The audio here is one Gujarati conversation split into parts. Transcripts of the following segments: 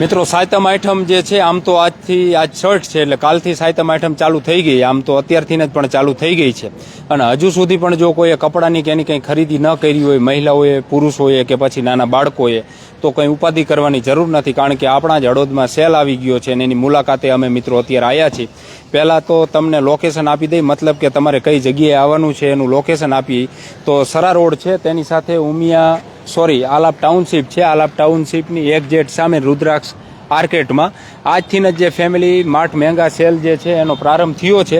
મિત્રો, સાયતમ આઈટમ જે છે, આમ તો આજથી, આજ શર્ટ છે, એટલે કાલથી સાયતમ આઈટમ ચાલુ થઈ ગઈ. આમ તો અત્યારથી જ પણ ચાલુ થઈ ગઈ છે. અને હજુ સુધી પણ જો કોઈએ કપડાની કે એની કંઈ ખરીદી ન કરી હોય, મહિલાઓએ, પુરુષોએ કે પછી નાના બાળકોએ, તો કંઈ ઉપાધિ કરવાની જરૂર નથી. કારણ કે આપણા જ હળોદમાં સેલ આવી ગયો છે અને એની મુલાકાતે અમે મિત્રો અત્યારે આવ્યા છીએ. પહેલાં તો તમને લોકેશન આપી દઈ, મતલબ કે તમારે કઈ જગ્યાએ આવવાનું છે એનું લોકેશન આપી. તો સરા રોડ છે, તેની સાથે ઉમિયા સોરી, આલાપ ટાઉનશીપ છે. આલાપ ટાઉનશીપની જેટ સામે રુદ્રાક્ષ આર્કેટમાં આજથી જ જે ફેમિલી માર્ટ મેંગા સેલ જે છે, એનો પ્રારંભ થયો છે.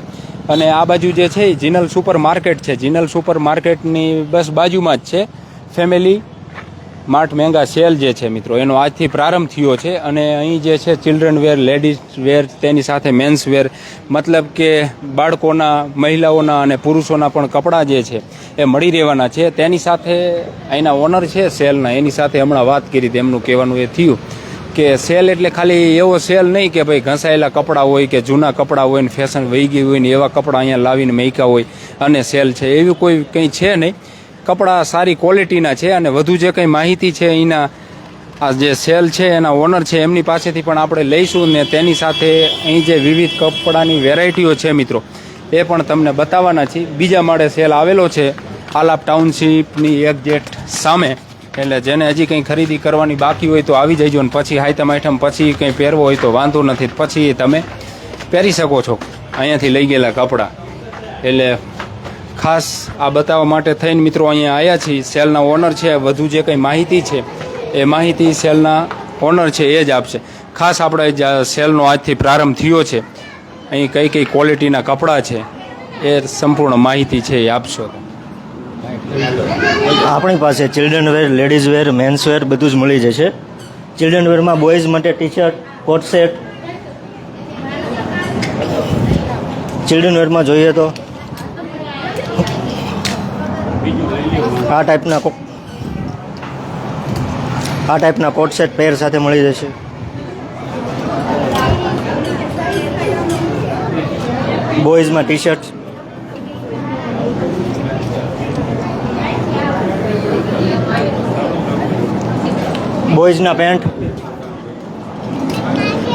અને આ બાજુ જે છે, એ જીનલ સુપર માર્કેટ છે. જીનલ સુપર માર્કેટની બસ બાજુમાં જ છે. ફેમિલી માર્ટ મેંગા સેલ જે છે મિત્રો, એનો આજથી પ્રારંભ થયો છે અને અહીં જે છે ચિલ્ડ્રન વેર લેડીઝ વેર તેની સાથે મેન્સ વેર મતલબ કે બાળકોના, મહિલાઓના અને પુરુષોના પણ કપડાં જે છે એ મળી રહેવાના છે. તેની સાથે અહીંના ઓનર છે સેલના, એની સાથે હમણાં વાત કરી, તેમનું કહેવાનું એ થયું કે સેલ એટલે ખાલી એવો સેલ નહીં કે ભાઈ ઘસાયેલા કપડાં હોય કે જૂના કપડાં હોય ને ફેશન વહી ગઈ હોય ને એવા કપડાં અહીંયા લાવીને મૈકા હોય અને સેલ છે. એવી કોઈ કંઈ છે નહીં. કપડાં સારી ક્વોલિટીના છે અને વધુ જે કંઈ માહિતી છે એના, આ જે સેલ છે, એના ઓનર છે, એમની પાસેથી પણ આપણે લઈશું ને તેની સાથે અહીં જે વિવિધ કપડાની વેરાયટીઓ છે મિત્રો, એ પણ તમને બતાવવાના છીએ. બીજા માળે સેલ આવેલો છે, આલાપ ટાઉનશીપની એક્ઝેટ સામે. એટલે જેને હજી કંઈ ખરીદી કરવાની બાકી હોય તો આવી જઈજો ને પછી હાઈતમ આઈટમ પછી કંઈ પહેરવો હોય તો વાંધો નથી. પછી તમે પહેરી શકો છો. અહીંયાથી લઈ ગયેલા કપડાં. એટલે ખાસ આ બતાવવા માટે થઈને મિત્રો અહીંયા આવ્યા છીએ. સેલના ઓનર છે, વધુ જે કંઈ માહિતી છે, એ માહિતી સેલના ઓનર છે, એ જ આપશે. ખાસ આપણે સેલનો આજથી પ્રારંભ થયો છે. અહીં કઈ કઈ ક્વોલિટીના કપડાં છે, એ સંપૂર્ણ માહિતી છે, એ આપશો આપણી પાસે children wear ladies wear men's wear બધું જ મળી જશે. ચિલ્ડ્રન વેરમાં બોયઝ માટે T shirt coat set children વેરમાં જોઈએ તો આ ટાઈપના આ ટાઈપના કોટ સેટ પેર સાથે મળી જશે. બોયઝમાં ટી શર્ટ બોયઝના પેન્ટ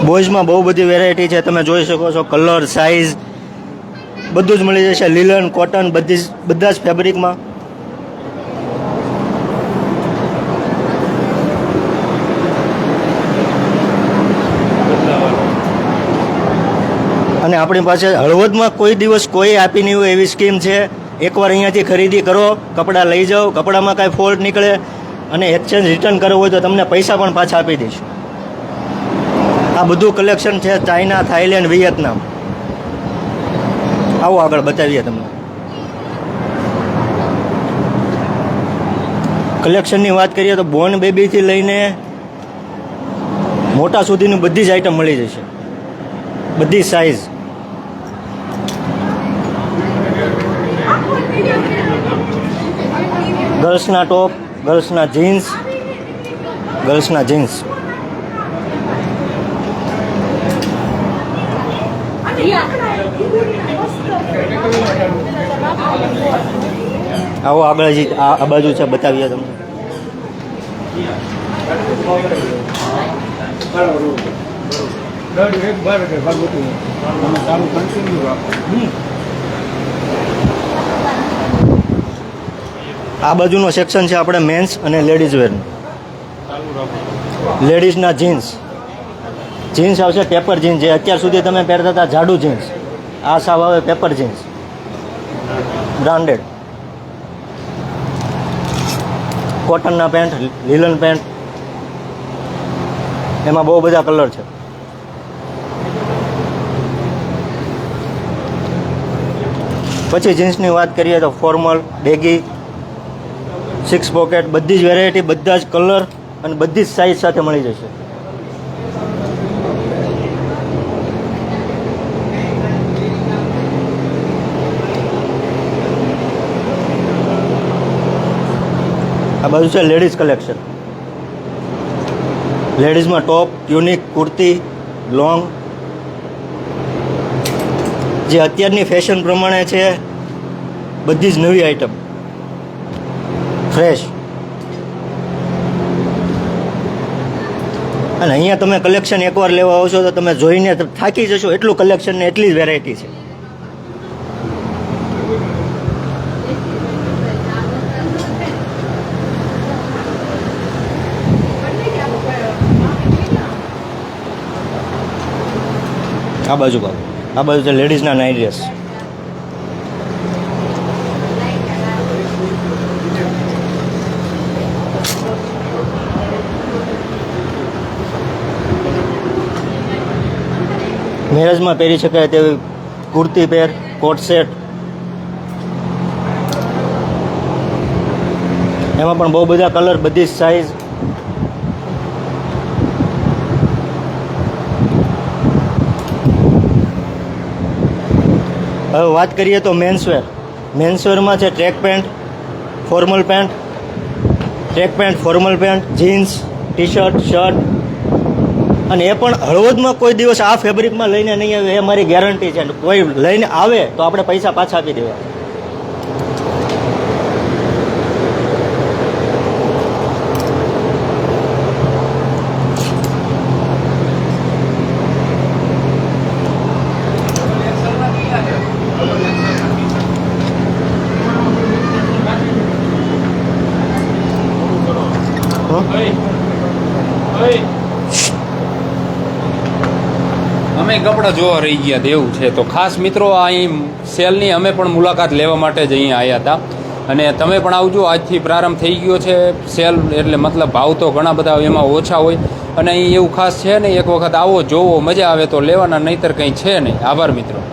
બોયઝમાં બહુ બધી વેરાયટી છે, તમે જોઈ શકો છો કલર સાઇઝ બધું જ મળી જશે. લીલન કોટન બધી બધા જ ફેબ્રિકમાં અને આપણી પાસે હળવદમાં કોઈ દિવસ કોઈ આપી નહીં હોય એવી સ્કીમ છે. એકવાર અહીંયાથી ખરીદી કરો, કપડાં લઈ જાઓ, કપડામાં કાંઈ ફોલ્ટ નીકળે અને એક્સચેન્જ રિટર્ન કરવું હોય તો તમને પૈસા પણ પાછા આપી દઈશું. આ બધું કલેક્શન છે ચાઇના થાઈલેન્ડ વિયેતનામ. આવો આગળ બતાવીએ તમને. કલેક્શનની વાત કરીએ તો બોર્ન બેબીથી લઈને મોટા સુધીની બધી જ આઈટમ મળી જશે. બધી સાઇઝ ગર્લ્સના ટોપ ગર્લ્સના જીન્સ ગર્લ્સના જીન્સ. આવો આગળ હજી આ બાજુ છે બતાવીએ તમને. આ બાજુનો સેક્શન છે આપણે મેન્સ અને લેડીઝ વેરનું લેડીઝના જીન્સ જીન્સ આવશે પેપર જીન્સ જે અત્યાર સુધી તમે પહેરતા હતા જાડુ જીન્સ આ સાવ આવે પેપર જીન્સ બ્રાન્ડેડ કોટનના પેન્ટ લીલન પેન્ટ એમાં બહુ બધા કલર છે. પછી જીન્સની વાત કરીએ તો ફોર્મલ બેગી સિક્સ પોકેટ બધી જ વેરાયટી બધા જ કલર અને બધી જ સાઇઝ સાથે મળી જશે. આ બાજુ છે લેડીઝ કલેક્શન લેડીઝમાં ટોપ યુનિક કુર્તી લોંગ જે અત્યારની ફેશન પ્રમાણે છે, બધી જ નવી આઈટમ ફ્રેશ અને અહીંયા તમે કલેક્શન એકવાર લેવા આવશો તો તમે જોઈને થાકી જશો. એટલું કલેક્શન ને એટલી જ વેરાયટી છે. આ બાજુ બાજુ. આ બાજુ છે લેડીઝના નાઇટ ડ્રેસ મેરેજમાં પહેરી શકાય તેવી કુર્તી પહેર કોટ સેટ. એમાં પણ બહુ બધા કલર, બધી સાઇઝ હવે વાત કરીએ તો મેન્સવેર મેન્સવેરમાં છે track pant formal pant track pant formal pant jeans T shirt shirt અને એ પણ હળવદમાં કોઈ દિવસ આ ફેબ્રિકમાં લઈને નહીં આવે એ મારી ગેરંટી છે. અને કોઈ લઈને આવે તો આપણે પૈસા પાછા આપી દેવા. અમે કપડાં જોવા રહી ગયા તેવું છે. તો ખાસ મિત્રો, આ અહીં સેલની અમે પણ મુલાકાત લેવા માટે જ અહીંયા આવ્યા હતા. અને તમે પણ આવજો, આજથી પ્રારંભ થઈ ગયો છે સેલ, એટલે મતલબ ભાવ તો ઘણા બધા એમાં ઓછા હોય. અને અહીં એવું ખાસ છે ને, એક વખત આવો, જોવો, મજા આવે તો લેવાના, નહીતર કંઈ છે નહીં. આભાર મિત્રો.